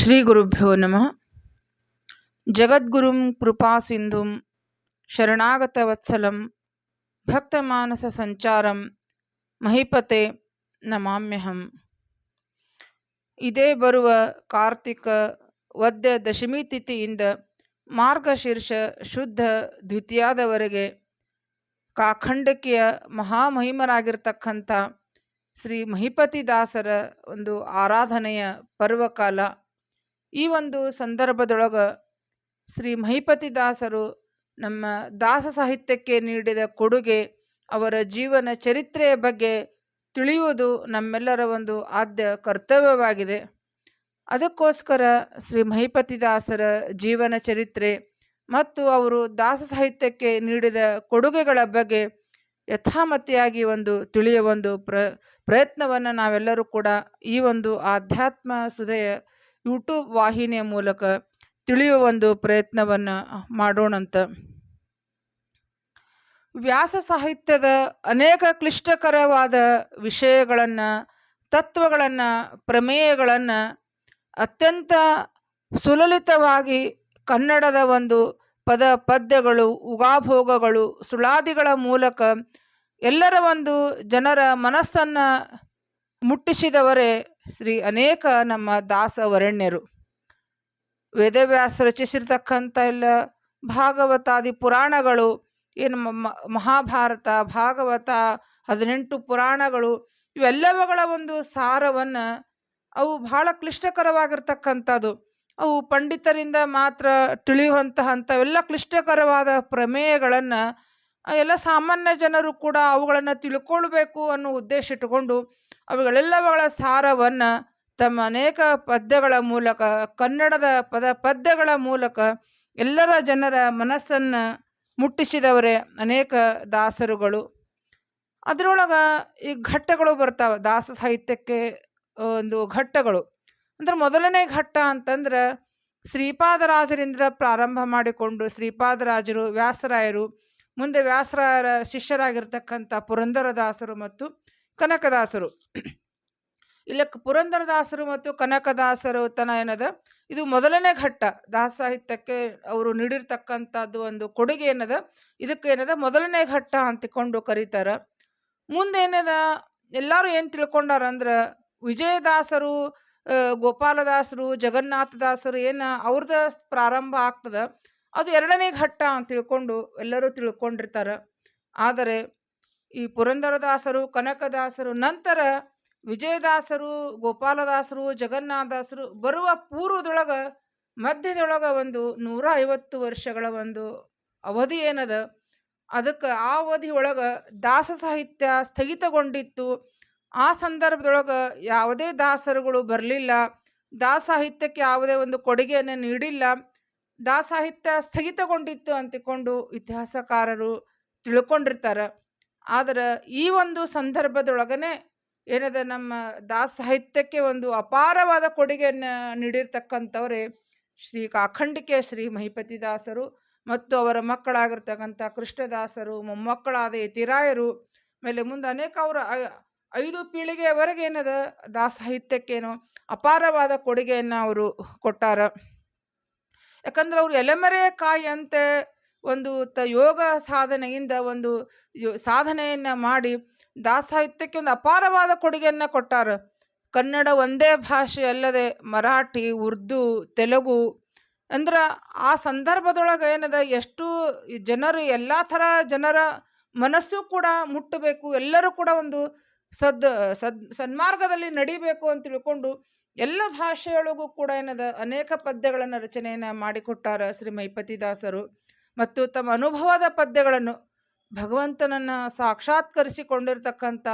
ಶ್ರೀ ಗುರುಭ್ಯೋ ನಮಃ. ಜಗದ್ಗುರುಂ ಕೃಪಾಸಿಂಧುಂ ಶರಣಾಗತವತ್ಸಲಂ ಭಕ್ತಮಾನಸ ಸಂಚಾರಂ ಮಹಿಪತೆ ನಮಾಮ್ಯಹಂ. ಇದೇ ಬರುವ ಕಾರ್ತಿಕ ವದ್ಯ ದಶಮಿ ತಿಥಿಯಿಂದ ಮಾರ್ಗಶೀರ್ಷ ಶುದ್ಧ ದ್ವಿತೀಯದವರೆಗೆ ಕಾಖಂಡಕಿಯ ಮಹಾಮಹಿಮರಾಗಿರ್ತಕ್ಕಂಥ ಶ್ರೀ ಮಹಿಪತಿ ದಾಸರ ಒಂದು ಆರಾಧನೆಯ ಪರ್ವಕಾಲ ಈ ಒಂದು ಸಂದರ್ಭದೊಳಗೆ ಶ್ರೀ ಮಹಿಪತಿ ದಾಸರು ನಮ್ಮ ದಾಸ ಸಾಹಿತ್ಯಕ್ಕೆ ನೀಡಿದ ಕೊಡುಗೆ, ಅವರ ಜೀವನ ಚರಿತ್ರೆಯ ಬಗ್ಗೆ ತಿಳಿಯುವುದು ನಮ್ಮೆಲ್ಲರ ಒಂದು ಆದ್ಯ ಕರ್ತವ್ಯವಾಗಿದೆ. ಅದಕ್ಕೋಸ್ಕರ ಶ್ರೀ ಮಹಿಪತಿ ದಾಸರ ಜೀವನ ಚರಿತ್ರೆ ಮತ್ತು ಅವರು ದಾಸ ಸಾಹಿತ್ಯಕ್ಕೆ ನೀಡಿದ ಕೊಡುಗೆಗಳ ಬಗ್ಗೆ ಯಥಾಮತಿಯಾಗಿ ಒಂದು ತಿಳಿಯುವ ಒಂದು ಪ್ರ, ಪ್ರಯತ್ನವನ್ನು ನಾವೆಲ್ಲರೂ ಕೂಡ ಈ ಒಂದು ಆಧ್ಯಾತ್ಮ ಸುದಯ ಯೂಟ್ಯೂಬ್ ವಾಹಿನಿಯ ಮೂಲಕ ತಿಳಿಯುವ ಒಂದು ಪ್ರಯತ್ನವನ್ನು ಮಾಡೋಣಂತ. ವ್ಯಾಸ ಸಾಹಿತ್ಯದ ಅನೇಕ ಕ್ಲಿಷ್ಟಕರವಾದ ವಿಷಯಗಳನ್ನು, ತತ್ವಗಳನ್ನು, ಪ್ರಮೇಯಗಳನ್ನು ಅತ್ಯಂತ ಸುಲಲಿತವಾಗಿ ಕನ್ನಡದ ಒಂದು ಪದ ಪದ್ಯಗಳು, ಉಗಾಭೋಗಗಳು, ಸುಳಾದಿಗಳ ಮೂಲಕ ಎಲ್ಲರ ಒಂದು ಜನರ ಮನಸ್ಸನ್ನು ಮುಟ್ಟಿಸಿದವರೇ ಶ್ರೀ ಅನೇಕ ನಮ್ಮ ದಾಸ ವರಣ್ಯರು. ವೇದವ್ಯಾಸ ರಚಿಸಿರ್ತಕ್ಕಂಥ ಎಲ್ಲ ಭಾಗವತಾದಿ ಪುರಾಣಗಳು ಏನು ಮಹಾಭಾರತ, ಭಾಗವತ, ಹದಿನೆಂಟು ಪುರಾಣಗಳು, ಇವೆಲ್ಲವುಗಳ ಒಂದು ಸಾರವನ್ನು ಅವು ಬಹಳ ಕ್ಲಿಷ್ಟಕರವಾಗಿರ್ತಕ್ಕಂಥದ್ದು. ಅವು ಪಂಡಿತರಿಂದ ಮಾತ್ರ ತಿಳಿಯುವಂತಹ ಅಂಥವೆಲ್ಲ ಕ್ಲಿಷ್ಟಕರವಾದ ಪ್ರಮೇಯಗಳನ್ನು ಎಲ್ಲ ಸಾಮಾನ್ಯ ಜನರು ಕೂಡ ಅವುಗಳನ್ನು ತಿಳ್ಕೊಳ್ಬೇಕು ಅನ್ನೋ ಉದ್ದೇಶ ಇಟ್ಟುಕೊಂಡು ಅವುಗಳೆಲ್ಲವುಗಳ ಸಾರವನ್ನು ತಮ್ಮ ಅನೇಕ ಪದ್ಯಗಳ ಮೂಲಕ, ಕನ್ನಡದ ಪದ ಪದ್ಯಗಳ ಮೂಲಕ ಎಲ್ಲರ ಜನರ ಮನಸ್ಸನ್ನು ಮುಟ್ಟಿಸಿದವರೇ ಅನೇಕ ದಾಸರುಗಳು. ಅದರೊಳಗೆ ಈ ಘಟ್ಟಗಳು ಬರ್ತಾವೆ, ದಾಸ ಸಾಹಿತ್ಯಕ್ಕೆ ಒಂದು ಘಟ್ಟಗಳು. ಅಂದ್ರೆ ಮೊದಲನೇ ಘಟ್ಟ ಅಂತಂದ್ರೆ ಶ್ರೀಪಾದರಾಜರಿಂದ ಪ್ರಾರಂಭ ಮಾಡಿಕೊಂಡು ಶ್ರೀಪಾದರಾಜರು, ವ್ಯಾಸರಾಯರು, ಮುಂದೆ ವ್ಯಾಸರಾಯರ ಶಿಷ್ಯರಾಗಿರ್ತಕ್ಕಂಥ ಪುರಂದರದಾಸರು ಮತ್ತು ಕನಕದಾಸರು. ಇಲ್ಲ ಪುರಂದರದಾಸರು ಮತ್ತು ಕನಕದಾಸರು ತನ ಏನದ? ಇದು ಮೊದಲನೇ ಘಟ್ಟ. ದಾಸ ಸಾಹಿತ್ಯಕ್ಕೆ ಅವರು ನೀಡಿರ್ತಕ್ಕಂಥದ್ದು ಒಂದು ಕೊಡುಗೆ ಏನದ? ಇದಕ್ಕೆ ಏನದ? ಮೊದಲನೇ ಘಟ್ಟ ಅಂತಿಕೊಂಡು ಕರೀತಾರ. ಮುಂದೇನದ ಎಲ್ಲರೂ ಏನು ತಿಳ್ಕೊಂಡಾರ ಅಂದ್ರೆ ವಿಜಯದಾಸರು ಗೋಪಾಲದಾಸರು, ಜಗನ್ನಾಥದಾಸರು ಏನು ಅವ್ರದ ಪ್ರಾರಂಭ ಆಗ್ತದ. ಅದು ಎರಡನೇ ಘಟ್ಟ ಅಂತ ತಿಳ್ಕೊಂಡು ಎಲ್ಲರೂ ತಿಳ್ಕೊಂಡಿರ್ತಾರೆ. ಆದರೆ ಈ ಪುರಂದರದಾಸರು, ಕನಕದಾಸರು, ನಂತರ ವಿಜಯದಾಸರು, ಗೋಪಾಲದಾಸರು, ಜಗನ್ನಾಥದಾಸರು ಬರುವ ಪೂರ್ವದೊಳಗೆ, ಮಧ್ಯದೊಳಗೆ ಒಂದು ನೂರ ಐವತ್ತು ವರ್ಷಗಳ ಒಂದು ಅವಧಿ ಏನದ? ಅದಕ್ಕೆ ಆ ಅವಧಿ ಒಳಗೆ ದಾಸ ಸಾಹಿತ್ಯ ಸ್ಥಗಿತಗೊಂಡಿತ್ತು. ಆ ಸಂದರ್ಭದೊಳಗೆ ಯಾವುದೇ ದಾಸರುಗಳು ಬರಲಿಲ್ಲ. ದಾಸ ಸಾಹಿತ್ಯಕ್ಕೆ ಯಾವುದೇ ಒಂದು ಕೊಡುಗೆಯನ್ನು ನೀಡಿಲ್ಲ. ದಾಸ ಸಾಹಿತ್ಯ ಸ್ಥಗಿತಗೊಂಡಿತ್ತು ಅಂತಿಕೊಂಡು ಇತಿಹಾಸಕಾರರು ತಿಳ್ಕೊಂಡಿರ್ತಾರೆ. ಆದರೆ ಈ ಒಂದು ಸಂದರ್ಭದೊಳಗನೆ ಏನದ ನಮ್ಮ ದಾಸ ಸಾಹಿತ್ಯಕ್ಕೆ ಒಂದು ಅಪಾರವಾದ ಕೊಡುಗೆಯನ್ನು ನೀಡಿರ್ತಕ್ಕಂಥವರೇ ಶ್ರೀ ಕಾಖಂಡಿಕೆ ಶ್ರೀ ಮಹಿಪತಿ ದಾಸರು ಮತ್ತು ಅವರ ಮಕ್ಕಳಾಗಿರ್ತಕ್ಕಂಥ ಕೃಷ್ಣದಾಸರು, ಮೊಮ್ಮಕ್ಕಳಾದ ಯತಿರಾಯರು ಮೇಲೆ ಮುಂದೆ ಅನೇಕ ಅವರ ಐದು ಪೀಳಿಗೆಯವರೆಗೆ ಏನದ ದಾಸ ಸಾಹಿತ್ಯಕ್ಕೇನೋ ಅಪಾರವಾದ ಕೊಡುಗೆಯನ್ನು ಅವರು ಕೊಟ್ಟಾರ. ಯಾಕಂದ್ರೆ ಅವರು ಎಲೆಮರೆಯ ಕಾಯಿ ಅಂತೆ ಒಂದು ತ ಯೋಗ ಸಾಧನೆಯಿಂದ ಒಂದು ಸಾಧನೆಯನ್ನು ಮಾಡಿ ದಾಸಾಹಿತ್ಯಕ್ಕೆ ಒಂದು ಅಪಾರವಾದ ಕೊಡುಗೆಯನ್ನು ಕೊಟ್ಟಾರ. ಕನ್ನಡ ಒಂದೇ ಭಾಷೆ ಅಲ್ಲದೆ ಮರಾಠಿ, ಉರ್ದು, ತೆಲುಗು ಅಂದ್ರೆ ಆ ಸಂದರ್ಭದೊಳಗೆ ಏನದ ಎಷ್ಟು ಜನರು ಎಲ್ಲ ಥರ ಜನರ ಮನಸ್ಸು ಕೂಡ ಮುಟ್ಟಬೇಕು, ಎಲ್ಲರೂ ಕೂಡ ಒಂದು ಸದ್ ಸದ್ ಸನ್ಮಾರ್ಗದಲ್ಲಿ ನಡಿಬೇಕು ಅಂತ ತಿಳ್ಕೊಂಡು ಎಲ್ಲ ಭಾಷೆಯೊಳಗೂ ಕೂಡ ಏನದ ಅನೇಕ ಪದ್ಯಗಳನ್ನು ರಚನೆಯನ್ನು ಮಾಡಿಕೊಟ್ಟಾರ ಶ್ರೀ ಮೈಪತಿದಾಸರು ಮತ್ತು ತಮ್ಮ ಅನುಭವದ ಪದ್ಯಗಳನ್ನು ಭಗವಂತನನ್ನು ಸಾಕ್ಷಾತ್ಕರಿಸಿಕೊಂಡಿರ್ತಕ್ಕಂಥ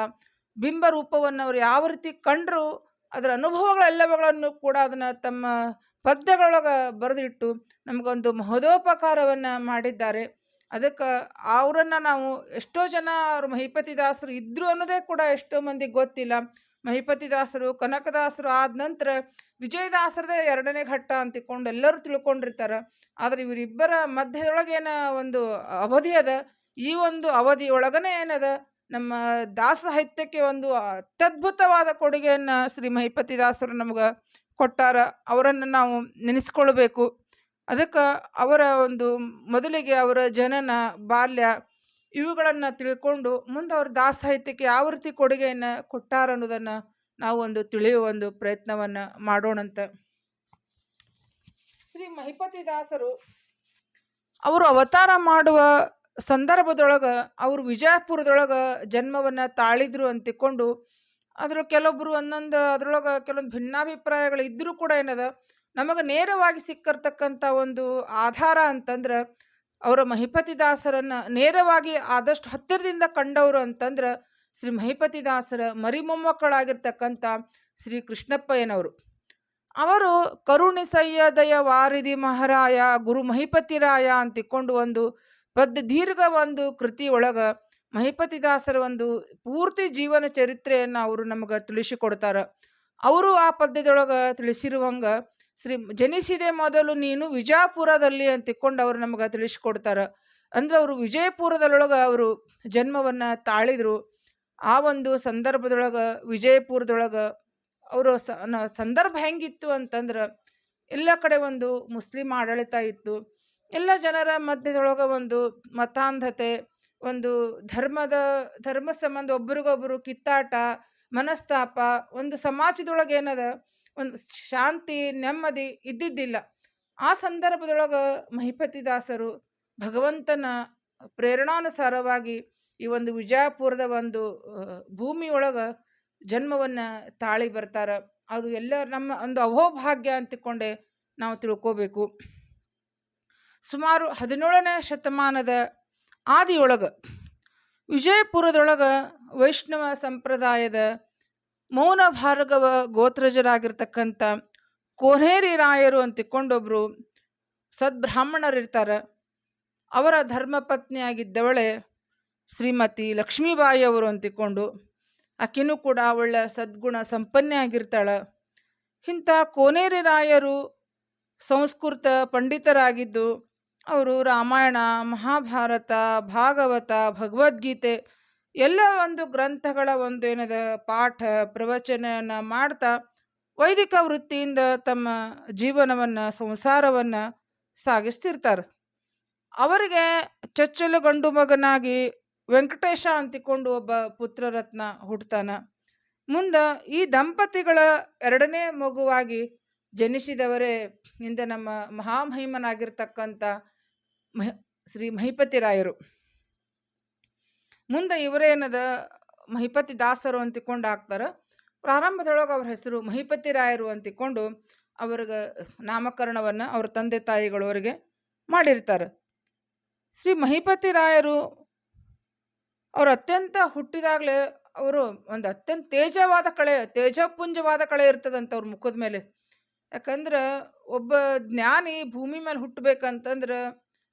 ಬಿಂಬ ರೂಪವನ್ನು ಅವರು ಯಾವ ರೀತಿ ಕಂಡರು, ಅದರ ಅನುಭವಗಳೆಲ್ಲವುಗಳನ್ನು ಕೂಡ ಅದನ್ನು ತಮ್ಮ ಪದ್ಯಗಳೊಳಗೆ ಬರೆದಿಟ್ಟು ನಮಗೊಂದು ಮಹೋದೋಪಕಾರವನ್ನು ಮಾಡಿದ್ದಾರೆ. ಅದಕ್ಕೆ ಅವರನ್ನು ನಾವು ಎಷ್ಟೋ ಜನ ಅವರು ಮಹಿಪತಿದಾಸರು ಇದ್ದರು ಅನ್ನೋದೇ ಕೂಡ ಎಷ್ಟೋ ಮಂದಿಗೆ ಗೊತ್ತಿಲ್ಲ. ಮಹಿಪತಿದಾಸರು, ಕನಕದಾಸರು ಆದ ನಂತರ ವಿಜಯದಾಸರದ ಎರಡನೇ ಘಟ್ಟ ಅಂತಿಕೊಂಡು ಎಲ್ಲರೂ ತಿಳ್ಕೊಂಡಿರ್ತಾರೆ. ಆದರೆ ಇವರಿಬ್ಬರ ಮಧ್ಯದೊಳಗೇನ ಒಂದು ಅವಧಿ ಅದ? ಈ ಒಂದು ಅವಧಿಯೊಳಗನೇ ಏನದ? ನಮ್ಮ ದಾಸ ಸಾಹಿತ್ಯಕ್ಕೆ ಒಂದು ಅತ್ಯದ್ಭುತವಾದ ಕೊಡುಗೆಯನ್ನು ಶ್ರೀ ಮಹಿಪತಿದಾಸರು ನಮ್ಗೆ ಕೊಟ್ಟಾರ. ಅವರನ್ನು ನಾವು ನೆನೆಸ್ಕೊಳ್ಬೇಕು. ಅದಕ್ಕೆ ಅವರ ಒಂದು ಮೊದಲಿಗೆ ಅವರ ಜನನ, ಬಾಲ್ಯ ಇವುಗಳನ್ನು ತಿಳ್ಕೊಂಡು ಮುಂದೆ ಅವ್ರ ದಾಸ ಸಾಹಿತ್ಯಕ್ಕೆ ಯಾವ ರೀತಿ ಕೊಡುಗೆಯನ್ನು ಕೊಟ್ಟಾರ ಅನ್ನೋದನ್ನು ನಾವು ಒಂದು ತಿಳಿಯುವ ಒಂದು ಪ್ರಯತ್ನವನ್ನು ಮಾಡೋಣಂತ. ಶ್ರೀ ಮಹಿಪತಿ ದಾಸರು ಅವರು ಅವತಾರ ಮಾಡುವ ಸಂದರ್ಭದೊಳಗೆ ಅವರು ವಿಜಯಪುರದೊಳಗೆ ಜನ್ಮವನ್ನು ತಾಳಿದ್ರು ಅಂತ ತಿಳ್ಕೊಂಡು ಅದ್ರ ಕೆಲವೊಬ್ಬರು ಒಂದೊಂದು ಅದ್ರೊಳಗೆ ಕೆಲವೊಂದು ಭಿನ್ನಾಭಿಪ್ರಾಯಗಳು ಇದ್ದರೂ ಕೂಡ ಏನದ, ನಮಗೆ ನೇರವಾಗಿ ಸಿಕ್ಕಿರ್ತಕ್ಕಂಥ ಒಂದು ಆಧಾರ ಅಂತಂದ್ರೆ ಅವರ ಮಹಿಪತಿ ದಾಸರನ್ನು ನೇರವಾಗಿ ಆದಷ್ಟು ಹತ್ತಿರದಿಂದ ಕಂಡವರು ಅಂತಂದ್ರೆ ಶ್ರೀ ಮಹಿಪತಿ ದಾಸರ ಮರಿ ಮೊಮ್ಮಕ್ಕಳಾಗಿರ್ತಕ್ಕಂಥ ಶ್ರೀ ಕೃಷ್ಣಪ್ಪಯ್ಯನವರು. ಅವರು ಕರುಣಿ ಸಯ್ಯದಯ ವಾರಿದಿ ಮಹಾರಾಯ, ಗುರು ಮಹಿಪತಿರಾಯ ಅಂತ ತಿಕ್ಕೊಂಡು ಒಂದು ಪದ್ಯ ದೀರ್ಘ ಒಂದು ಕೃತಿ ಒಳಗೆ ಮಹಿಪತಿದಾಸರ ಒಂದು ಪೂರ್ತಿ ಜೀವನ ಚರಿತ್ರೆಯನ್ನು ಅವರು ನಮಗೆ ತಿಳಿಸಿಕೊಡ್ತಾರೆ ಅವರು ಆ ಪದ್ಯದೊಳಗೆ ತಿಳಿಸಿರುವಂಗೆ ಶ್ರೀ ಜನಿಸಿದೆ ಮೊದಲು ನೀನು ವಿಜಾಪುರದಲ್ಲಿ ಅಂತ ಅವರು ನಮಗೆ ತಿಳಿಸ್ಕೊಡ್ತಾರೆ. ಅಂದ್ರೆ ಅವರು ವಿಜಯಪುರದೊಳಗೆ ಅವರು ಜನ್ಮವನ್ನು ತಾಳಿದ್ರು. ಆ ಒಂದು ಸಂದರ್ಭದೊಳಗೆ, ವಿಜಯಪುರದೊಳಗೆ ಅವರು ಸಂದರ್ಭ ಹೆಂಗಿತ್ತು ಅಂತಂದ್ರೆ ಎಲ್ಲ ಕಡೆ ಒಂದು ಮುಸ್ಲಿಂ ಆಡಳಿತ ಇತ್ತು. ಎಲ್ಲ ಜನರ ಮಧ್ಯದೊಳಗೆ ಒಂದು ಮತಾಂಧತೆ, ಒಂದು ಧರ್ಮದ, ಧರ್ಮ ಸಂಬಂಧ ಒಬ್ರಿಗೊಬ್ರು ಕಿತ್ತಾಟ, ಮನಸ್ತಾಪ, ಒಂದು ಸಮಾಜದೊಳಗೆ ಏನದ? ಒಂದು ಶಾಂತಿ, ನೆಮ್ಮದಿ ಇದ್ದಿದ್ದಿಲ್ಲ. ಆ ಸಂದರ್ಭದೊಳಗೆ ಮಹಿಪತಿ ದಾಸರು ಭಗವಂತನ ಪ್ರೇರಣಾನುಸಾರವಾಗಿ ಈ ಒಂದು ವಿಜಯಪುರದ ಒಂದು ಭೂಮಿಯೊಳಗೆ ಜನ್ಮವನ್ನು ತಾಳಿ ಬರ್ತಾರೆ. ಅದು ಎಲ್ಲ ನಮ್ಮ ಒಂದು ಅಹೋಭಾಗ್ಯ ಅಂತಿಕೊಂಡೆ ನಾವು ತಿಳ್ಕೋಬೇಕು. ಸುಮಾರು ಹದಿನೇಳನೇ ಶತಮಾನದ ಆದಿಯೊಳಗೆ ವಿಜಯಪುರದೊಳಗೆ ವೈಷ್ಣವ ಸಂಪ್ರದಾಯದ ಮೌನ ಭಾರ್ಗವ ಗೋತ್ರಜರಾಗಿರ್ತಕ್ಕಂಥ ಕೋನೇರಿ ರಾಯರು ಅಂತ ತಿಕ್ಕೊಂಡೊಬ್ರು ಸದ್ಬ್ರಾಹ್ಮಣರಿರ್ತಾರೆ. ಅವರ ಧರ್ಮಪತ್ನಿಯಾಗಿದ್ದವಳೆ ಶ್ರೀಮತಿ ಲಕ್ಷ್ಮೀಬಾಯಿ ಅವರು ಅಂತಿಕೊಂಡು ಆಕಿನೂ ಕೂಡ ಅವಳ ಸದ್ಗುಣ ಸಂಪನ್ನೆ ಆಗಿರ್ತಾಳೆ. ಇಂಥ ಕೋನೇರಿ ರಾಯರು ಸಂಸ್ಕೃತ ಪಂಡಿತರಾಗಿದ್ದು, ಅವರು ರಾಮಾಯಣ, ಮಹಾಭಾರತ, ಭಾಗವತ, ಭಗವದ್ಗೀತೆ ಎಲ್ಲ ಒಂದು ಗ್ರಂಥಗಳ ಒಂದು ಏನದ ಪಾಠ ಪ್ರವಚನ ಮಾಡ್ತಾ ವೈದಿಕ ವೃತ್ತಿಯಿಂದ ತಮ್ಮ ಜೀವನವನ್ನು, ಸಂಸಾರವನ್ನು ಸಾಗಿಸ್ತಿರ್ತಾರೆ. ಅವರಿಗೆ ಚೊಚ್ಚಲು ಗಂಡು ಮಗನಾಗಿ ವೆಂಕಟೇಶ ಅಂತಿಕೊಂಡು ಒಬ್ಬ ಪುತ್ರರತ್ನ ಹುಟ್ಟತಾನ ಮುಂದೆ ಈ ದಂಪತಿಗಳ ಎರಡನೇ ಮಗುವಾಗಿ ಜನಿಸಿದವರೇ ಹಿಂದೆ ನಮ್ಮ ಮಹಾಮಹಿಮನಾಗಿರ್ತಕ್ಕಂಥ ಮಹ, ಶ್ರೀ ಮಹಿಪತಿ ರಾಯರು. ಮುಂದೆ ಇವರೇನದ ಮಹಿಪತಿ ದಾಸರು ಅಂತಿಕೊಂಡು ಹಾಕ್ತಾರೆ. ಪ್ರಾರಂಭದೊಳಗೆ ಅವ್ರ ಹೆಸರು ಮಹಿಪತಿ ರಾಯರು ಅಂತಿಕೊಂಡು ಅವ್ರಿಗೆ ನಾಮಕರಣವನ್ನು ಅವ್ರ ತಂದೆ ತಾಯಿಗಳವರಿಗೆ ಮಾಡಿರ್ತಾರೆ. ಶ್ರೀ ಮಹಿಪತಿ ರಾಯರು ಅವರು ಅತ್ಯಂತ ಹುಟ್ಟಿದಾಗಲೇ ಅವರು ಒಂದು ಅತ್ಯಂತ ತೇಜವಾದ ಕಳೆ, ತೇಜಪುಂಜವಾದ ಕಳೆ ಇರ್ತದಂತ ಅವ್ರ ಮುಖದ ಮೇಲೆ. ಯಾಕಂದ್ರೆ ಒಬ್ಬ ಜ್ಞಾನಿ ಭೂಮಿ ಮೇಲೆ ಹುಟ್ಟಬೇಕಂತಂದ್ರೆ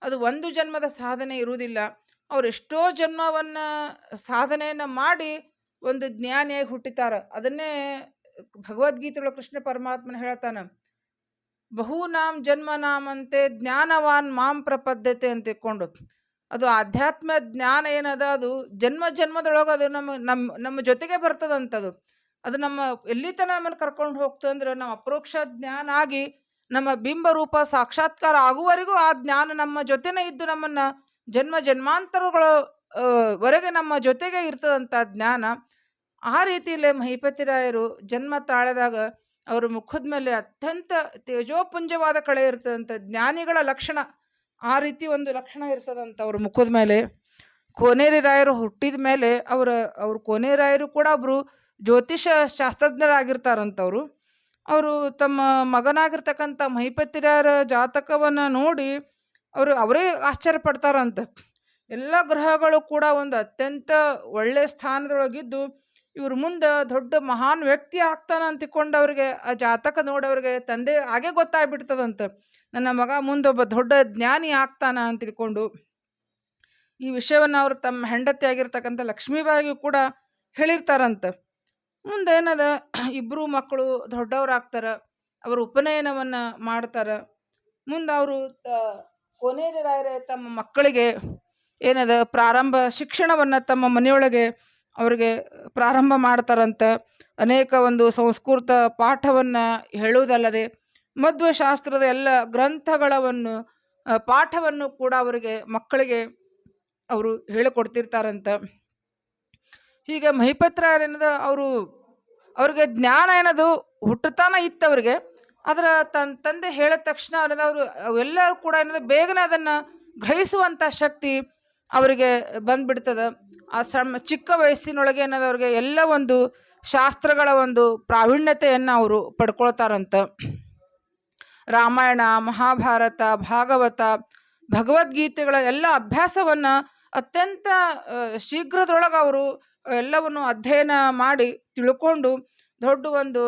ಅದು ಒಂದು ಜನ್ಮದ ಸಾಧನೆ ಇರುವುದಿಲ್ಲ. ಅವ್ರು ಎಷ್ಟೋ ಜನ್ಮವನ್ನು ಸಾಧನೆಯನ್ನು ಮಾಡಿ ಒಂದು ಜ್ಞಾನಿಯಾಗಿ ಹುಟ್ಟಿತಾರ. ಅದನ್ನೇ ಭಗವದ್ಗೀತೆಯೊಳಗೆ ಕೃಷ್ಣ ಪರಮಾತ್ಮನ ಹೇಳ್ತಾನೆ. ಬಹುನಾಮ್ ಜನ್ಮನಾಮಂತೆ ಜ್ಞಾನವಾನ್ ಮಾಂ ಪ್ರಪದ್ಧತೆ ಅಂತ ತಿಳ್ಕೊಂಡು ಅದು ಆಧ್ಯಾತ್ಮ ಜ್ಞಾನ ಏನದ, ಅದು ಜನ್ಮ ಜನ್ಮದೊಳಗೆ ಅದು ನಮ್ಮ ನಮ್ಮ ನಮ್ಮ ಜೊತೆಗೆ ಬರ್ತದಂತದು. ಅದು ನಮ್ಮ ಎಲ್ಲಿ ತನ ನಮ್ಮನ್ನು ಕರ್ಕೊಂಡು ಹೋಗ್ತು ಅಂದ್ರೆ ನಾವು ಅಪರೋಕ್ಷ ಜ್ಞಾನ ಆಗಿ ನಮ್ಮ ಬಿಂಬ ರೂಪ ಸಾಕ್ಷಾತ್ಕಾರ ಆಗುವವರೆಗೂ ಆ ಜ್ಞಾನ ನಮ್ಮ ಜೊತೆನೇ ಇದ್ದು ನಮ್ಮನ್ನ ಜನ್ಮ ಜನ್ಮಾಂತರಗಳು ವರೆಗೆ ನಮ್ಮ ಜೊತೆಗೆ ಇರ್ತದಂಥ ಜ್ಞಾನ, ಆ ರೀತಿಯಲ್ಲೇ ಮಹಿಪತಿರಾಯರು ಜನ್ಮ ತಾಳೆದಾಗ ಅವರ ಮುಖದ ಮೇಲೆ ಅತ್ಯಂತ ತೇಜೋಪುಂಜವಾದ ಕಳೆ ಇರ್ತದಂಥ ಜ್ಞಾನಿಗಳ ಲಕ್ಷಣ, ಆ ರೀತಿ ಒಂದು ಲಕ್ಷಣ ಇರ್ತದಂತ ಅವ್ರ ಮುಖದ ಮೇಲೆ. ಕೋನೇರಿ ರಾಯರು ಹುಟ್ಟಿದ ಮೇಲೆ ಅವರ, ಅವ್ರ ಕೋನೇರಿ ರಾಯರು ಕೂಡ ಒಬ್ಬರು ಜ್ಯೋತಿಷ ಶಾಸ್ತ್ರಜ್ಞರಾಗಿರ್ತಾರಂಥವ್ರು ಅವರು ತಮ್ಮ ಮಗನಾಗಿರ್ತಕ್ಕಂಥ ಮಹಿಪತಿರಾಯರ ಜಾತಕವನ್ನು ನೋಡಿ ಅವರು, ಅವರೇ ಆಶ್ಚರ್ಯ ಪಡ್ತಾರಂತ ಎಲ್ಲ ಗ್ರಹಗಳು ಕೂಡ ಒಂದು ಅತ್ಯಂತ ಒಳ್ಳೆ ಸ್ಥಾನದೊಳಗಿದ್ದು, ಇವ್ರ ಮುಂದೆ ದೊಡ್ಡ ಮಹಾನ್ ವ್ಯಕ್ತಿ ಆಗ್ತಾನ ಅಂತ ತಿಳ್ಕೊಂಡವ್ರಿಗೆ ಆ ಜಾತಕ ನೋಡೋರಿಗೆ ತಂದೆ ಹಾಗೆ ಗೊತ್ತಾಗ್ಬಿಡ್ತದಂತ. ನನ್ನ ಮಗ ಮುಂದೊಬ್ಬ ದೊಡ್ಡ ಜ್ಞಾನಿ ಆಗ್ತಾನ ಅಂತ ತಿಳ್ಕೊಂಡು ಈ ವಿಷಯವನ್ನು ಅವರು ತಮ್ಮ ಹೆಂಡತಿ ಆಗಿರ್ತಕ್ಕಂಥ ಲಕ್ಷ್ಮೀಬಾಯಿಗೂ ಕೂಡ ಹೇಳಿರ್ತಾರಂತ. ಮುಂದೆ ಏನದ ಇಬ್ಬರು ಮಕ್ಕಳು ದೊಡ್ಡವರಾಗ್ತಾರ ಅವರು ಉಪನಯನವನ್ನು ಮಾಡ್ತಾರೆ. ಮುಂದೆ ಅವರು ಕೊನೆಯ ರಾಯರೇ, ತಮ್ಮ ಮಕ್ಕಳಿಗೆ ಏನದ, ಪ್ರಾರಂಭ ಶಿಕ್ಷಣವನ್ನು ತಮ್ಮ ಮನೆಯೊಳಗೆ ಅವ್ರಿಗೆ ಪ್ರಾರಂಭ ಮಾಡ್ತಾರಂತ ಅನೇಕ ಒಂದು ಸಂಸ್ಕೃತ ಪಾಠವನ್ನು ಹೇಳುವುದಲ್ಲದೆ, ಮಧ್ವಶಾಸ್ತ್ರದ ಎಲ್ಲ ಗ್ರಂಥಗಳವನ್ನು ಪಾಠವನ್ನು ಕೂಡ ಅವರಿಗೆ ಮಕ್ಕಳಿಗೆ ಅವರು ಹೇಳಿಕೊಡ್ತಿರ್ತಾರಂತ. ಹೀಗೆ ಮಹಿಪತ್ರ ಏನದ, ಅವರು ಅವ್ರಿಗೆ ಜ್ಞಾನ ಏನದು ಹುಟ್ಟುತ್ತಾನ ಇತ್ತು ಅವ್ರಿಗೆ ಅದರ ತನ್ನ ತಂದೆ ಹೇಳಿದ ತಕ್ಷಣ ಅನ್ನೋದು ಅವರು ಎಲ್ಲರೂ ಕೂಡ ಏನಾದ್ರು ಬೇಗನೆ ಅದನ್ನು ಗ್ರಹಿಸುವಂಥ ಶಕ್ತಿ ಅವರಿಗೆ ಬಂದುಬಿಡ್ತದೆ. ಆ ಸಣ್ಣ ಚಿಕ್ಕ ವಯಸ್ಸಿನೊಳಗೆ ಏನದ ಅವ್ರಿಗೆ ಎಲ್ಲ ಒಂದು ಶಾಸ್ತ್ರಗಳ ಒಂದು ಪ್ರಾವೀಣ್ಯತೆಯನ್ನು ಅವರು ಪಡ್ಕೊಳ್ತಾರಂತ. ರಾಮಾಯಣ, ಮಹಾಭಾರತ, ಭಾಗವತ, ಭಗವದ್ಗೀತೆಗಳ ಎಲ್ಲ ಅಭ್ಯಾಸವನ್ನು ಅತ್ಯಂತ ಶೀಘ್ರದೊಳಗೆ ಅವರು ಎಲ್ಲವನ್ನು ಅಧ್ಯಯನ ಮಾಡಿ ತಿಳ್ಕೊಂಡು ದೊಡ್ಡ ಒಂದು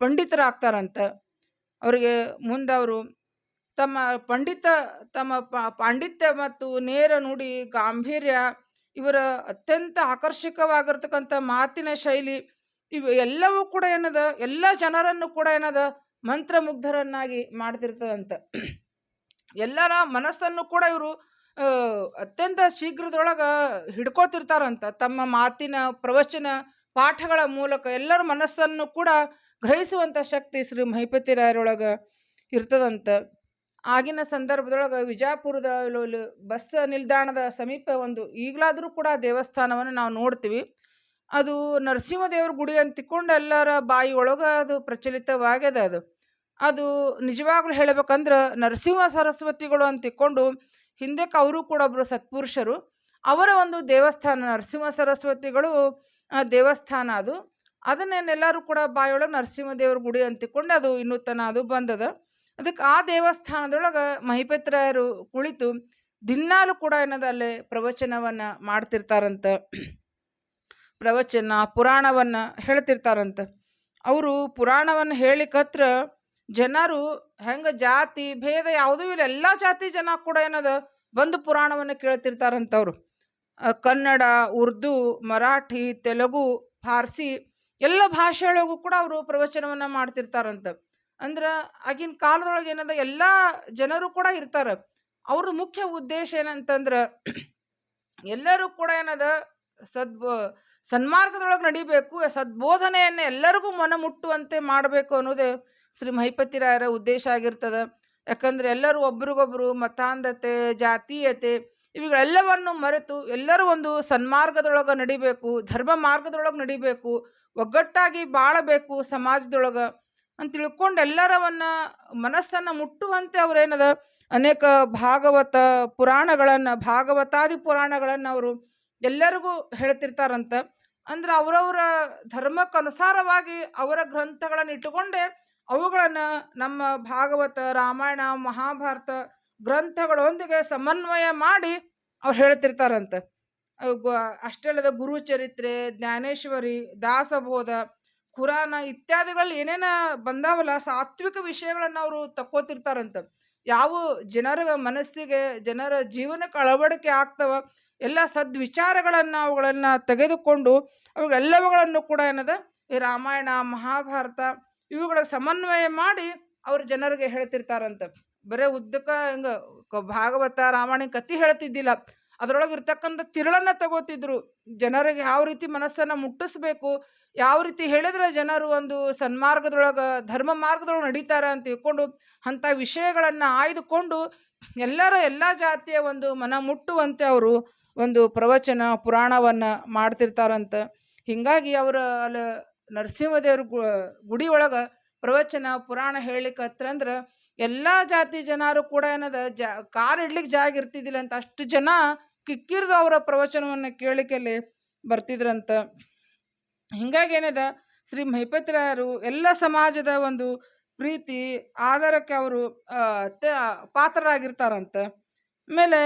ಪಂಡಿತರಾಗ್ತಾರಂತ. ಅವರಿಗೆ ಮುಂದವರು ತಮ್ಮ ಪಂಡಿತ, ತಮ್ಮ ಪಾಂಡಿತ್ಯ ಮತ್ತು ನೇರ ನುಡಿ ಗಾಂಭೀರ್ಯ ಇವರ ಅತ್ಯಂತ ಆಕರ್ಷಕವಾಗಿರ್ತಕ್ಕಂಥ ಮಾತಿನ ಶೈಲಿ ಇವು ಎಲ್ಲವೂ ಕೂಡ ಏನದ, ಎಲ್ಲ ಜನರನ್ನು ಕೂಡ ಏನದ, ಮಂತ್ರಮುಗ್ಧರನ್ನಾಗಿ ಮಾಡ್ತಿರ್ತದಂತ. ಎಲ್ಲರ ಮನಸ್ಸನ್ನು ಕೂಡ ಇವರು ಅತ್ಯಂತ ಶೀಘ್ರದೊಳಗೆ ಹಿಡ್ಕೊತಿರ್ತಾರಂತ ತಮ್ಮ ಮಾತಿನ, ಪ್ರವಚನ, ಪಾಠಗಳ ಮೂಲಕ ಎಲ್ಲರ ಮನಸ್ಸನ್ನು ಕೂಡ ಗ್ರಹಿಸುವಂಥ ಶಕ್ತಿ ಶ್ರೀ ಮಹಿಪತಿ ರಾಯರೊಳಗೆ ಇರ್ತದಂತ. ಆಗಿನ ಸಂದರ್ಭದೊಳಗೆ ವಿಜಾಪುರದ ಬಸ್ ನಿಲ್ದಾಣದ ಸಮೀಪ ಒಂದು ಈಗಲಾದರೂ ಕೂಡ ದೇವಸ್ಥಾನವನ್ನು ನಾವು ನೋಡ್ತೀವಿ. ಅದು ನರಸಿಂಹದೇವ್ರ ಗುಡಿ ಅಂತ ತಿಕ್ಕೊಂಡು ಎಲ್ಲರ ಬಾಯಿ ಒಳಗೆ ಅದು ಪ್ರಚಲಿತವಾಗ್ಯದ ಅದು. ಅದು ನಿಜವಾಗ್ಲೂ ಹೇಳ್ಬೇಕಂದ್ರೆ ನರಸಿಂಹ ಸರಸ್ವತಿಗಳು ಅಂತ ತಿಕ್ಕೊಂಡು ಹಿಂದಕ್ಕೆ ಅವರು ಕೂಡ ಒಬ್ಬರು ಸತ್ಪುರುಷರು. ಅವರ ಒಂದು ದೇವಸ್ಥಾನ ನರಸಿಂಹ ಸರಸ್ವತಿಗಳು ದೇವಸ್ಥಾನ ಅದು. ಅದನ್ನೇನೆಲ್ಲರೂ ಕೂಡ ಬಾಯೊಳಗೆ ನರಸಿಂಹದೇವ್ರ ಗುಡಿ ಅಂತಿಕೊಂಡು ಅದು ಇನ್ನು ತನ ಅದು ಬಂದದ. ಅದಕ್ಕೆ ಆ ದೇವಸ್ಥಾನದೊಳಗೆ ಮಹಿಪತ್ರಾಯರು ಕುಳಿತು ದಿನಾಲು ಕೂಡ ಏನದ ಅಲ್ಲಿ ಪ್ರವಚನವನ್ನು ಮಾಡ್ತಿರ್ತಾರಂತ. ಪ್ರವಚನ, ಪುರಾಣವನ್ನು ಹೇಳ್ತಿರ್ತಾರಂತ. ಅವರು ಪುರಾಣವನ್ನು ಹೇಳಿಕತ್ರ ಜನರು ಹೆಂಗೆ ಜಾತಿ ಭೇದ ಯಾವುದೂ ಇಲ್ಲ, ಎಲ್ಲ ಜಾತಿ ಜನ ಕೂಡ ಏನದ ಬಂದು ಪುರಾಣವನ್ನು ಕೇಳ್ತಿರ್ತಾರಂತ ಅವರು ಕನ್ನಡ, ಉರ್ದು, ಮರಾಠಿ, ತೆಲುಗು, ಫಾರ್ಸಿ ಎಲ್ಲ ಭಾಷೆಯೊಳಗೂ ಕೂಡ ಅವರು ಪ್ರವಚನವನ್ನು ಮಾಡ್ತಿರ್ತಾರಂತ. ಅಂದ್ರೆ ಆಗಿನ ಕಾಲದೊಳಗೆ ಏನದ ಎಲ್ಲ ಜನರು ಕೂಡ ಇರ್ತಾರೆ. ಅವ್ರದ್ದು ಮುಖ್ಯ ಉದ್ದೇಶ ಏನಂತಂದ್ರೆ ಎಲ್ಲರೂ ಕೂಡ ಏನದ ಸದ್ಬ ಸನ್ಮಾರ್ಗದೊಳಗೆ ನಡಿಬೇಕು, ಸದ್ಬೋಧನೆಯನ್ನು ಎಲ್ಲರಿಗೂ ಮನ ಮುಟ್ಟುವಂತೆ ಮಾಡಬೇಕು ಅನ್ನೋದೇ ಶ್ರೀ ಮಹಿಪತಿ ರಾಯರ ಉದ್ದೇಶ ಆಗಿರ್ತದೆ. ಯಾಕಂದ್ರೆ ಎಲ್ಲರೂ ಒಬ್ರಿಗೊಬ್ರು ಮತಾಂಧತೆ, ಜಾತೀಯತೆ ಇವುಗಳೆಲ್ಲವನ್ನು ಮರೆತು ಎಲ್ಲರೂ ಒಂದು ಸನ್ಮಾರ್ಗದೊಳಗೆ ನಡಿಬೇಕು, ಧರ್ಮ ಮಾರ್ಗದೊಳಗೆ ನಡಿಬೇಕು. ಒಗ್ಗಟ್ಟಾಗಿ ಬಾಳಬೇಕು ಸಮಾಜದೊಳಗೆ ಅಂತ ತಿಳ್ಕೊಂಡು ಎಲ್ಲರವನ್ನ ಮನಸ್ಸನ್ನು ಮುಟ್ಟುವಂತೆ ಅವ್ರೇನದ ಅನೇಕ ಭಾಗವತ ಪುರಾಣಗಳನ್ನು, ಭಾಗವತಾದಿ ಪುರಾಣಗಳನ್ನು ಅವರು ಎಲ್ಲರಿಗೂ ಹೇಳ್ತಿರ್ತಾರಂತ. ಅಂದ್ರೆ ಅವರವರ ಧರ್ಮಕ್ಕನುಸಾರವಾಗಿ ಅವರ ಗ್ರಂಥಗಳನ್ನು ಇಟ್ಟುಕೊಂಡೇ ಅವುಗಳನ್ನು ನಮ್ಮ ಭಾಗವತ, ರಾಮಾಯಣ, ಮಹಾಭಾರತ ಗ್ರಂಥಗಳೊಂದಿಗೆ ಸಮನ್ವಯ ಮಾಡಿ ಅವ್ರು ಹೇಳ್ತಿರ್ತಾರಂತೆ. ಅಷ್ಟೇ ಗುರು ಚರಿತ್ರೆ, ಜ್ಞಾನೇಶ್ವರಿ, ದಾಸಬೋಧ, ಖುರಾನ ಇತ್ಯಾದಿಗಳು ಏನೇನ ಬಂದಾವಲ್ಲ ಸಾತ್ವಿಕ ವಿಷಯಗಳನ್ನು ಅವರು ತಕ್ಕೋತಿರ್ತಾರಂತ. ಯಾವ ಜನರ ಮನಸ್ಸಿಗೆ, ಜನರ ಜೀವನಕ್ಕೆ ಅಳವಡಿಕೆ ಆಗ್ತವ, ಎಲ್ಲ ಸದ್ವಿಚಾರಗಳನ್ನು ಅವುಗಳನ್ನು ತೆಗೆದುಕೊಂಡು ಅವುಗಳೆಲ್ಲವುಗಳನ್ನು ಕೂಡ ಏನದ, ಈ ರಾಮಾಯಣ, ಮಹಾಭಾರತ ಇವುಗಳ ಸಮನ್ವಯ ಮಾಡಿ ಅವರು ಜನರಿಗೆ ಹೇಳ್ತಿರ್ತಾರಂತ. ಬರೇ ಉದ್ದಕ್ಕ ಹಿಂಗ ಭಾಗವತ, ರಾಮಾಯಣ ಕತಿ ಹೇಳ್ತಿದ್ದಿಲ್ಲ. ಅದರೊಳಗೆ ಇರ್ತಕ್ಕಂಥ ತಿರುಳನ್ನ ತಗೋತಿದ್ರು. ಜನರಿಗೆ ಯಾವ ರೀತಿ ಮನಸ್ಸನ್ನು ಮುಟ್ಟಿಸ್ಬೇಕು, ಯಾವ ರೀತಿ ಹೇಳಿದ್ರೆ ಜನರು ಒಂದು ಸನ್ಮಾರ್ಗದೊಳಗೆ, ಧರ್ಮ ಮಾರ್ಗದೊಳಗೆ ನಡೀತಾರೆ ಅಂತ ತಿಳ್ಕೊಂಡು ಅಂಥ ವಿಷಯಗಳನ್ನು ಆಯ್ದುಕೊಂಡು ಎಲ್ಲರ ಎಲ್ಲ ಜಾತಿಯ ಒಂದು ಮನ ಮುಟ್ಟುವಂತೆ ಅವರು ಒಂದು ಪ್ರವಚನ, ಪುರಾಣವನ್ನು ಮಾಡ್ತಿರ್ತಾರಂತ. ಹೀಗಾಗಿ ಅವರ ಅಲ್ಲಿ ನರಸಿಂಹದೇವ್ರ ಗುಡಿ ಒಳಗೆ ಪ್ರವಚನ, ಪುರಾಣ ಹೇಳಿಕತ್ರಂದ್ರೆ ಎಲ್ಲ ಜಾತಿ ಜನರು ಕೂಡ ಏನದ ಜಾ, ಕಾರ್ ಇಡ್ಲಿಕ್ಕೆ ಜಾಗ ಇರ್ತಿದ್ದಿಲ್ಲ ಅಂತ ಅಷ್ಟು ಜನ ಕಿಕ್ಕಿರಿದು ಅವರ ಪ್ರವಚನವನ್ನು ಕೇಳಿಕೆಯಲ್ಲಿ ಬರ್ತಿದ್ರಂತ. ಹಿಂಗಾಗಿ ಏನದ? ಶ್ರೀ ಮಹಿಪತಿರಾಯರು ಎಲ್ಲ ಸಮಾಜದ ಒಂದು ಪ್ರೀತಿ ಆಧಾರಕ್ಕೆ ಅವರು ಪಾತ್ರರಾಗಿರ್ತಾರಂತ. ಆಮೇಲೆ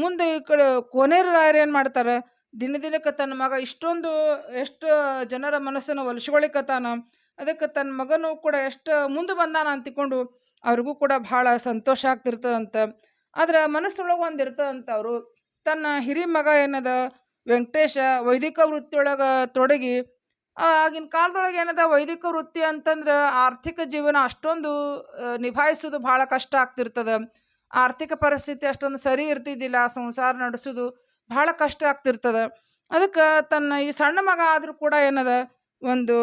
ಮುಂದೆ ಈ ಕಡೆ ಕೊನೆರು ರಾಯರು ಏನು ಮಾಡ್ತಾರೆ? ದಿನ ದಿನಕ್ಕೆ ತನ್ನ ಮಗ ಇಷ್ಟೊಂದು, ಎಷ್ಟು ಜನರ ಮನಸ್ಸನ್ನು ಒಲಿಸ್ಕೊಳಿಕತ್ತಾನ, ಅದಕ್ಕೆ ತನ್ನ ಮಗನೂ ಕೂಡ ಎಷ್ಟು ಮುಂದೆ ಬಂದಾನ ಅಂತಿಕೊಂಡು ಅವ್ರಿಗೂ ಕೂಡ ಭಾಳ ಸಂತೋಷ ಆಗ್ತಿರ್ತದಂತ. ಆದ್ರೆ ಮನಸ್ಸೊಳಗೆ ಒಂದು ಇರ್ತದಂತ ಅವರು. ತನ್ನ ಹಿರಿ ಮಗ ಏನದ ವೆಂಕಟೇಶ ವೈದಿಕ ವೃತ್ತಿಯೊಳಗೆ ತೊಡಗಿ ಆಗಿನ ಕಾಲದೊಳಗೆ ಏನದ ವೈದಿಕ ವೃತ್ತಿ ಅಂತಂದ್ರೆ ಆರ್ಥಿಕ ಜೀವನ ಅಷ್ಟೊಂದು ನಿಭಾಯಿಸೋದು ಭಾಳ ಕಷ್ಟ ಆಗ್ತಿರ್ತದೆ. ಆರ್ಥಿಕ ಪರಿಸ್ಥಿತಿ ಅಷ್ಟೊಂದು ಸರಿ ಇರ್ತಿದ್ದಿಲ್ಲ, ಸಂಸಾರ ನಡೆಸೋದು ಭಾಳ ಕಷ್ಟ ಆಗ್ತಿರ್ತದೆ. ಅದಕ್ಕೆ ತನ್ನ ಈ ಸಣ್ಣ ಮಗ ಆದರೂ ಕೂಡ ಏನದ ಒಂದು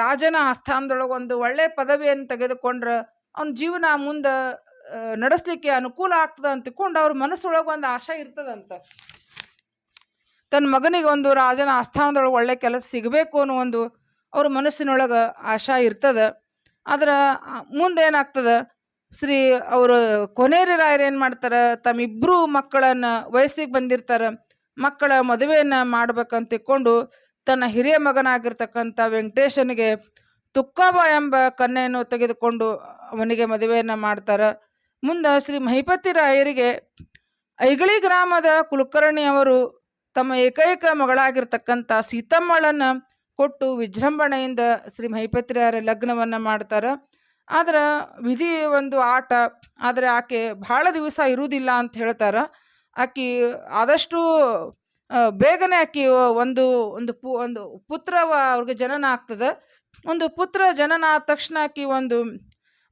ರಾಜನ ಆಸ್ಥಾನದೊಳಗೆ ಒಂದು ಒಳ್ಳೆ ಪದವಿಯನ್ನು ತೆಗೆದುಕೊಂಡ್ರೆ ಅವನ ಜೀವನ ಮುಂದೆ ನಡೆಸ್ಲಿಕ್ಕೆ ಅನುಕೂಲ ಆಗ್ತದೆ ಅಂತ ತಿಳ್ಕೊಂಡು ಅವ್ರ ಮನಸ್ಸೊಳಗೆ ಒಂದು ಆಶಾ ಇರ್ತದಂತ. ತನ್ನ ಮಗನಿಗೆ ಒಂದು ರಾಜನ ಆಸ್ಥಾನದೊಳಗೆ ಒಳ್ಳೆ ಕೆಲಸ ಸಿಗಬೇಕು ಅನ್ನೋ ಒಂದು ಅವ್ರ ಮನಸ್ಸಿನೊಳಗೆ ಆಶಾ ಇರ್ತದೆ. ಆದ್ರೆ ಮುಂದೆ ಏನಾಗ್ತದೆ? ಶ್ರೀ ಅವರು ಕೊನೇರಿ ರಾಯರು ಏನು ಮಾಡ್ತಾರೆ? ತಮ್ಮಿಬ್ಬರು ಮಕ್ಕಳನ್ನು ವಯಸ್ಸಿಗೆ ಬಂದಿರ್ತಾರೆ, ಮಕ್ಕಳ ಮದುವೆಯನ್ನು ಮಾಡ್ಬೇಕಂತ ತಿಳ್ಕೊಂಡು ತನ್ನ ಹಿರಿಯ ಮಗನಾಗಿರ್ತಕ್ಕಂಥ ವೆಂಕಟೇಶನಿಗೆ ತುಕ್ಕಬ ಎಂಬ ಕನ್ಯೆಯನ್ನು ತೆಗೆದುಕೊಂಡು ಅವನಿಗೆ ಮದುವೆಯನ್ನು ಮಾಡ್ತಾರೆ. ಮುಂದೆ ಶ್ರೀ ಮಹಿಪತಿ ರಾಯರಿಗೆ ಐಗಳಿ ಗ್ರಾಮದ ಕುಲಕರ್ಣಿಯವರು ತಮ್ಮ ಏಕೈಕ ಮಗಳಾಗಿರ್ತಕ್ಕಂಥ ಸೀತಮ್ಮಳನ್ನು ಕೊಟ್ಟು ವಿಜೃಂಭಣೆಯಿಂದ ಶ್ರೀ ಮಹಿಪತಿ ರಾಯರ ಲಗ್ನವನ್ನು ಮಾಡ್ತಾರೆ. ಆದ್ರೆ ವಿಧಿ ಒಂದು ಆಟ, ಆದರೆ ಆಕೆ ಭಾಳ ದಿವಸ ಇರುವುದಿಲ್ಲ ಅಂತ ಹೇಳ್ತಾರೆ. ಆಕೆ ಆದಷ್ಟು ಬೇಗನೆ ಆಕೆ ಒಂದು ಒಂದು ಪು, ಒಂದು ಪುತ್ರ ಅವ್ರಿಗೆ ಜನನ ಆಗ್ತದೆ. ಒಂದು ಪುತ್ರ ಜನನ ಆದ ತಕ್ಷಣ ಆಕೆ ಒಂದು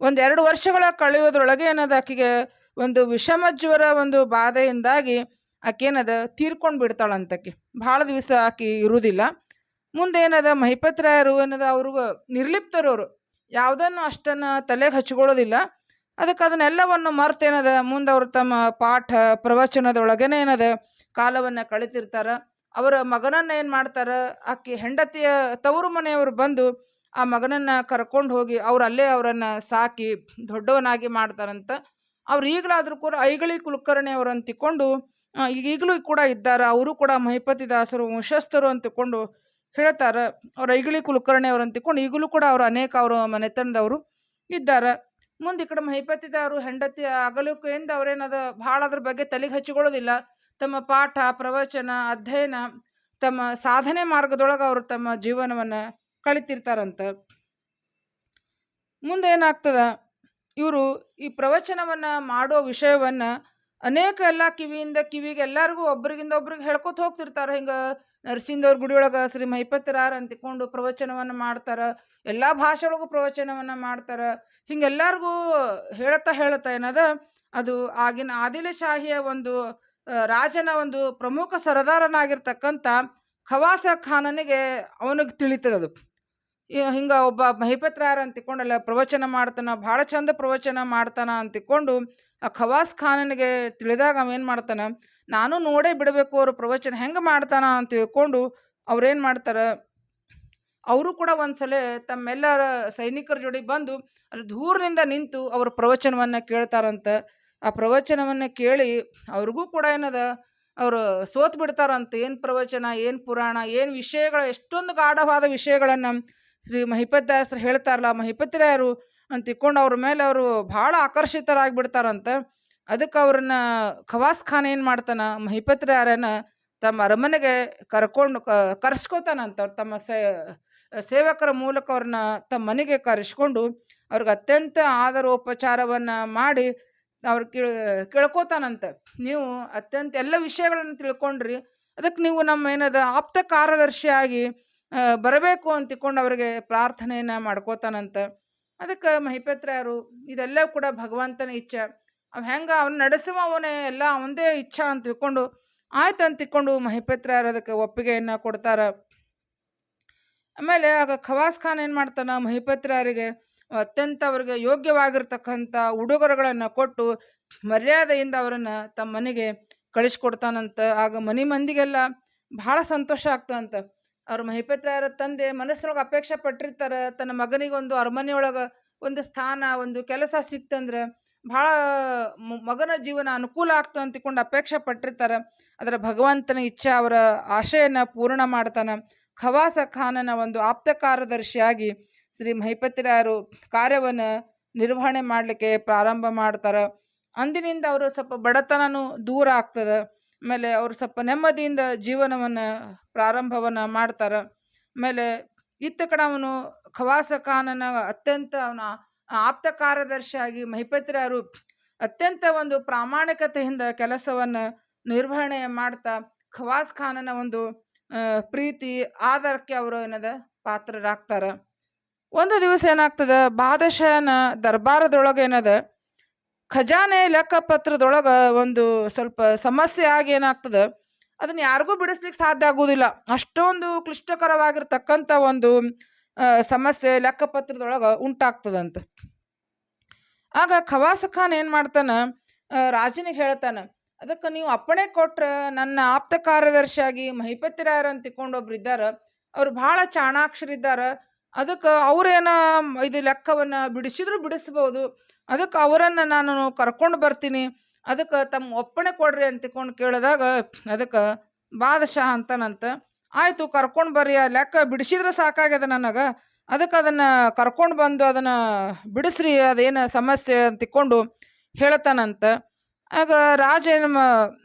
ಒಂದು ಎರಡು ವರ್ಷಗಳ ಕಳೆಯೋದ್ರೊಳಗೆ ಏನದ ಆಕೆಗೆ ಒಂದು ವಿಷಮ ಜ್ವರ ಒಂದು ಬಾಧೆಯಿಂದಾಗಿ ಆಕೆ ಏನದ ತೀರ್ಕೊಂಡು ಬಿಡ್ತಾಳಂತಕಿ ಭಾಳ ದಿವಸ ಆಕೆ ಇರುವುದಿಲ್ಲ ಮುಂದೆ ಏನದ ಮಹಿಪತ್ರಾಯರು ಏನದ ಅವ್ರಿಗೂ ನಿರ್ಲಿಪ್ತರವರು ಯಾವುದನ್ನು ಅಷ್ಟನ್ನು ತಲೆಗೆ ಹಚ್ಕೊಳ್ಳೋದಿಲ್ಲ. ಅದಕ್ಕೆ ಅದನ್ನೆಲ್ಲವನ್ನು ಮರ್ತೇನದ ಮುಂದೆ ಅವರು ತಮ್ಮ ಪಾಠ ಪ್ರವಚನದೊಳಗೇನೆ ಏನದ ಕಾಲವನ್ನು ಕಳಿತಿರ್ತಾರೆ. ಅವರ ಮಗನನ್ನು ಏನು ಮಾಡ್ತಾರೆ? ಆಕೆ ಹೆಂಡತಿಯ ತವರು ಮನೆಯವರು ಬಂದು ಆ ಮಗನನ್ನು ಕರ್ಕೊಂಡು ಹೋಗಿ ಅವ್ರು ಅಲ್ಲೇ ಅವರನ್ನು ಸಾಕಿ ದೊಡ್ಡವನಾಗಿ ಮಾಡ್ತಾರಂತ. ಅವ್ರು ಈಗಲಾದರೂ ಕೂಡ ಐಗಳಿ ಕುಲಕರ್ಣಿ ಅವರನ್ನು ಈಗ ಈಗಲೂ ಕೂಡ ಇದ್ದಾರೆ? ಅವರು ಕೂಡ ಮಹಿಪತಿ ದಾಸರು ವಂಶಸ್ಥರು ಅಂತ ತಿಕ್ಕೊಂಡು ಹೇಳ್ತಾರೆ. ಅವ್ರು ಐಗಳಿ ಕುಲಕರ್ಣಿ ಅವರನ್ನು ತಿಕ್ಕೊಂಡು ಈಗಲೂ ಕೂಡ ಅವರು ಅನೇಕ ಅವರು ಮನೆತನದವರು ಇದ್ದಾರೆ. ಮುಂದೆ ಈ ಕಡೆ ಮಹಿಪತಿದವರು ಹೆಂಡತಿ ಅಗಲುಕೆಯಿಂದ ಅವ್ರೇನದ ಭಾಳ ಅದ್ರ ಬಗ್ಗೆ ತಲೆಗೆ ಹಚ್ಚಿಕೊಳ್ಳೋದಿಲ್ಲ. ತಮ್ಮ ಪಾಠ, ಪ್ರವಚನ, ಅಧ್ಯಯನ, ತಮ್ಮ ಸಾಧನೆ ಮಾರ್ಗದೊಳಗೆ ಅವರು ತಮ್ಮ ಜೀವನವನ್ನು ಕಳಿತಿರ್ತಾರಂತ. ಮುಂದೆ ಏನಾಗ್ತದ? ಇವರು ಈ ಪ್ರವಚನವನ್ನು ಮಾಡೋ ವಿಷಯವನ್ನು ಅನೇಕ ಎಲ್ಲ ಕಿವಿಯಿಂದ ಕಿವಿಗೆ ಎಲ್ಲರಿಗೂ ಒಬ್ರಿಗಿಂದ ಒಬ್ರಿಗೆ ಹೇಳ್ಕೊತ ಹೋಗ್ತಿರ್ತಾರೆ. ಹಿಂಗೆ ನರಸಿಂಹವ್ರ ಗುಡಿ ಒಳಗೆ ಶ್ರೀ ಮಹಿಪತಿರಾರ ಅಂತಿಕೊಂಡು ಪ್ರವಚನವನ್ನು ಮಾಡ್ತಾರೆ. ಎಲ್ಲ ಭಾಷೆ ಒಳಗೂ ಪ್ರವಚನವನ್ನು ಮಾಡ್ತಾರೆ. ಹಿಂಗೆಲ್ಲರಿಗೂ ಹೇಳ್ತಾ ಹೇಳ್ತಾ ಏನದ? ಅದು ಆಗಿನ ಆದಿಲಶಾಹಿಯ ಒಂದು ರಾಜನ ಒಂದು ಪ್ರಮುಖ ಸರದಾರನಾಗಿರ್ತಕ್ಕಂಥ ಖವಾಸ ಖಾನನಿಗೆ ಅವನಿಗೆ ತಿಳಿತದದು. ಹಿಂಗೆ ಒಬ್ಬ ಮಹಿಪತ್ರಾರ ಅಂತ ಪ್ರವಚನ ಮಾಡ್ತಾನ, ಭಾಳ ಚಂದ ಪ್ರವಚನ ಮಾಡ್ತಾನ ಅಂತ ಆ ಖವಾಸ್ ಖಾನನಿಗೆ ತಿಳಿದಾಗ ಅವೇನು ಮಾಡ್ತಾನ, ನಾನು ನೋಡೇ ಬಿಡಬೇಕು ಅವ್ರ ಪ್ರವಚನ ಹೆಂಗೆ ಮಾಡ್ತಾನ ಅಂತ ತಿಳ್ಕೊಂಡು ಅವ್ರೇನು ಮಾಡ್ತಾರೆ, ಅವರು ಕೂಡ ಒಂದ್ಸಲ ತಮ್ಮೆಲ್ಲರ ಸೈನಿಕರ ಜೋಡಿ ಬಂದು ಅಲ್ಲಿ ದೂರದಿಂದ ನಿಂತು ಅವ್ರ ಪ್ರವಚನವನ್ನು ಕೇಳ್ತಾರಂತ. ಆ ಪ್ರವಚನವನ್ನು ಕೇಳಿ ಅವ್ರಿಗೂ ಕೂಡ ಏನದ, ಅವರು ಸೋತ್ ಬಿಡ್ತಾರಂತ ಏನು ಪ್ರವಚನ, ಏನು ಪುರಾಣ, ಏನು ವಿಷಯಗಳ, ಎಷ್ಟೊಂದು ಗಾಢವಾದ ವಿಷಯಗಳನ್ನು ಶ್ರೀ ಮಹಿಪತಿದಾಸರು ಹೇಳ್ತಾರಲ್ಲ, ಮಹಿಪತಿರಾಯರು ಅಂತ ತಿಳ್ಕೊಂಡು ಅವ್ರ ಮೇಲೆ ಅವರು ಭಾಳ ಆಕರ್ಷಿತರಾಗಿಬಿಡ್ತಾರಂತ. ಅದಕ್ಕೆ ಅವ್ರನ್ನ ಖವಾಸ್ ಖಾನ್ ಏನು ಮಾಡ್ತಾನ? ಯಾರನ್ನ ತಮ್ಮ ಅರಮನೆಗೆ ಕರ್ಕೊಂಡು ಕ ಕರೆಸ್ಕೋತಾನಂತ ಅವ್ರು ತಮ್ಮ ಸೇವಕರ ಮೂಲಕ ಅವ್ರನ್ನ ತಮ್ಮ ಮನೆಗೆ ಕರೆಸ್ಕೊಂಡು ಅವ್ರಿಗೆ ಅತ್ಯಂತ ಆದರೋಪಚಾರವನ್ನು ಮಾಡಿ ಅವ್ರು ಕೇಳ್, ಕೇಳ್ಕೋತಾನಂತ. ನೀವು ಅತ್ಯಂತ ಎಲ್ಲ ವಿಷಯಗಳನ್ನು ತಿಳ್ಕೊಂಡ್ರಿ. ಅದಕ್ಕೆ ನೀವು ನಮ್ಮ ಏನದ ಆಪ್ತ ಕಾರ್ಯದರ್ಶಿಯಾಗಿ ಬರಬೇಕು ಅಂತ ತಿಳ್ಕೊಂಡು ಅವರಿಗೆ ಪ್ರಾರ್ಥನೆಯನ್ನು ಮಾಡ್ಕೋತಾನಂತ. ಅದಕ್ಕೆ ಮಹಿಪತ್ರಾಯರು ಇದೆಲ್ಲ ಕೂಡ ಭಗವಂತನ ಇಚ್ಛೆ. ಅವ ಹೆಂಗೆ ಅವ್ನ ನಡೆಸುವ ಅವನೇ ಎಲ್ಲ ಅವಂದೇ ಇಚ್ಛಾ ಅಂತ ತಿಳ್ಕೊಂಡು, ಆಯ್ತು ಅಂತ ತಿಳ್ಕೊಂಡು ಮಹಿಪತ್ರಾಯರು ಅದಕ್ಕೆ ಒಪ್ಪಿಗೆಯನ್ನು ಕೊಡ್ತಾರೆ. ಆಮೇಲೆ ಆಗ ಖವಾಸ್ ಖಾನ್ ಏನು ಮಾಡ್ತಾನೆ ಮಹಿಪತ್ರಾಯರಿಗೆ ಅತ್ಯಂತ ಅವ್ರಿಗೆ ಯೋಗ್ಯವಾಗಿರ್ತಕ್ಕಂಥ ಉಡುಗೊರೆಗಳನ್ನು ಕೊಟ್ಟು ಮರ್ಯಾದೆಯಿಂದ ಅವರನ್ನು ತಮ್ಮ ಮನೆಗೆ ಕಳಿಸ್ಕೊಡ್ತಾನಂತ. ಆಗ ಮನೆ ಮಂದಿಗೆಲ್ಲ ಭಾಳ ಸಂತೋಷ ಆಗ್ತದಂತ. ಅವ್ರ ಮಹಿಪತ್ರಾಯರ ತಂದೆ ಮನಸ್ಸಿನೊಳಗೆ ಅಪೇಕ್ಷೆ ಪಟ್ಟಿರ್ತಾರೆ. ತನ್ನ ಮಗನಿಗೆ ಒಂದು ಅರಮನೆಯೊಳಗೆ ಒಂದು ಸ್ಥಾನ, ಒಂದು ಕೆಲಸ ಸಿಕ್ತಂದ್ರೆ ಭಾಳ ಮಗನ ಜೀವನ ಅನುಕೂಲ ಆಗ್ತದೆ ಅಂತಿಕೊಂಡು ಅಪೇಕ್ಷೆ ಪಟ್ಟಿರ್ತಾರೆ. ಅದರ ಭಗವಂತನ ಇಚ್ಛೆ ಅವರ ಆಶೆಯನ್ನು ಪೂರ್ಣ ಮಾಡ್ತಾನೆ. ಖವಾಸ ಖಾನನ ಒಂದು ಆಪ್ತ ಕಾರ್ಯದರ್ಶಿಯಾಗಿ ಶ್ರೀ ಮಹಿಪತಿರಾಯರು ಕಾರ್ಯವನ್ನು ನಿರ್ವಹಣೆ ಮಾಡಲಿಕ್ಕೆ ಪ್ರಾರಂಭ ಮಾಡ್ತಾರೆ. ಅಂದಿನಿಂದ ಅವರು ಸ್ವಲ್ಪ ಬಡತನನೂ ದೂರ ಆಗ್ತದೆ. ಆಮೇಲೆ ಅವರು ಸ್ವಲ್ಪ ನೆಮ್ಮದಿಯಿಂದ ಜೀವನವನ್ನು, ಪ್ರಾರಂಭವನ್ನು ಮಾಡ್ತಾರೆ. ಆಮೇಲೆ ಇತ್ತ ಕಡೆ ಅವನು ಖವಾಸ ಖಾನನ ಅತ್ಯಂತ ಅವನ ಆಪ್ತ ಕಾರ್ಯದರ್ಶಿಯಾಗಿ ಮಹಿಪತಿರಾಯರು ಅತ್ಯಂತ ಒಂದು ಪ್ರಾಮಾಣಿಕತೆಯಿಂದ ಕೆಲಸವನ್ನು ನಿರ್ವಹಣೆ ಮಾಡ್ತಾ, ಖವಾಸ್ ಖಾನನ ಒಂದು ಪ್ರೀತಿ ಆಧಾರಕ್ಕೆ ಅವರು ಏನದ ಪಾತ್ರರಾಗ್ತಾರೆ. ಒಂದು ದಿವಸ ಏನಾಗ್ತದೆ, ಬಾದಶಾಹನ ದರ್ಬಾರದೊಳಗೆ ಏನದ ಖಜಾನೆ ಲೆಕ್ಕಪತ್ರದೊಳಗೆ ಒಂದು ಸ್ವಲ್ಪ ಸಮಸ್ಯೆ ಆಗಿ ಏನಾಗ್ತದ, ಅದನ್ನ ಯಾರಿಗೂ ಬಿಡಿಸ್ಲಿಕ್ಕೆ ಸಾಧ್ಯ ಆಗುವುದಿಲ್ಲ ಅಷ್ಟೊಂದು ಕ್ಲಿಷ್ಟಕರವಾಗಿರ್ತಕ್ಕಂಥ ಒಂದು ಸಮಸ್ಯೆ ಲೆಕ್ಕಪತ್ರದೊಳಗೆ ಉಂಟಾಗ್ತದಂತ. ಆಗ ಖವಾಸ ಖಾನ್ ಏನು ಮಾಡ್ತಾನ ರಾಜನಿಗೆ ಹೇಳ್ತಾನ, ಅದಕ್ಕೆ ನೀವು ಅಪ್ಪಣೆ ಕೊಟ್ರ ನನ್ನ ಆಪ್ತ ಕಾರ್ಯದರ್ಶಿಯಾಗಿ ಮಹಿಪತಿ ರಾಯರ್ ಅಂತ ಒಬ್ರು ಇದ್ದಾರ, ಅವ್ರು ಭಾಳ ಚಾಣಾಕ್ಷರಿದ್ದಾರೆ ಅದಕ್ಕೆ ಅವ್ರೇನ ಇದು ಲೆಕ್ಕವನ್ನ ಬಿಡಿಸಿದ್ರು ಬಿಡಿಸ್ಬೋದು. ಅದಕ್ಕೆ ಅವರನ್ನು ನಾನು ಕರ್ಕೊಂಡು ಬರ್ತೀನಿ. ಅದಕ್ಕೆ ತಮ್ಮ ಒಪ್ಪಣೆ ಕೊಡ್ರಿ ಅಂತ ತಿಳ್ಕೊಂಡು ಕೇಳಿದಾಗ ಅದಕ್ಕೆ ಬಾದಶಾಹ ಅಂತನಂತ ಆಯಿತು ಕರ್ಕೊಂಡು ಬರ್ರಿ ಆ ಲೆಕ್ಕ ಬಿಡಿಸಿದ್ರೆ ಸಾಕಾಗ್ಯದ ನನಗೆ. ಅದಕ್ಕೆ ಅದನ್ನು ಕರ್ಕೊಂಡು ಬಂದು ಅದನ್ನು ಬಿಡಿಸ್ರಿ ಅದೇನು ಸಮಸ್ಯೆ ಅಂತ ತಿಳ್ಕೊಂಡು ಹೇಳ್ತಾನಂತ. ಆಗ ರಾಜ